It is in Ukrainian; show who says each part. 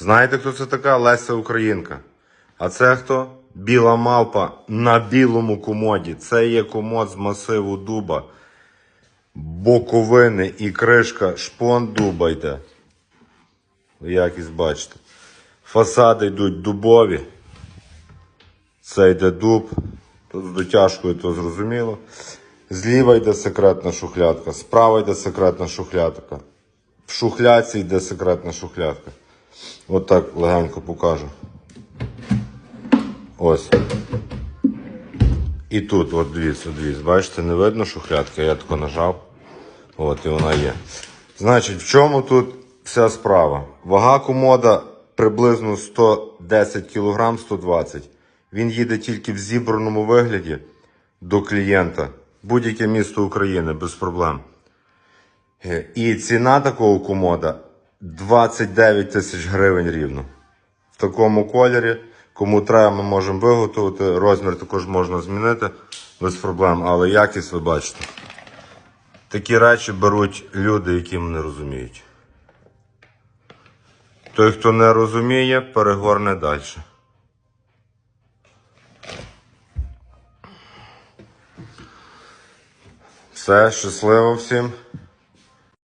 Speaker 1: Знаєте, хто це така? Леся Українка. А це хто? Біла мавпа на білому комоді. Це є комод з масиву дуба. Боковини і кришка шпон дуба йде. Якість бачите. Фасади йдуть дубові. Це йде дуб. Тут з дотяжкою то зрозуміло. Зліва йде секретна шухлядка, справа йде секретна шухлядка. В шухлядці йде секретна шухлядка. От так легенько покажу. Ось. І тут, от дивіться, дивіться, бачите, не видно шухлядка, я тако нажав. От і вона є. Значить, в чому тут вся справа? Вага комода приблизно 110 кг 120 Він їде тільки в зібраному вигляді до клієнта. Будь-яке місто України без проблем. Е, І ціна такого комода 29 тисяч гривень рівно. В такому кольорі. Кому треба, ми можемо виготовити. Розмір також можна змінити без проблем, але якість ви бачите. Такі речі беруть люди, які не розуміють. Той, хто не розуміє, перегорне далі. Все, щасливо всім.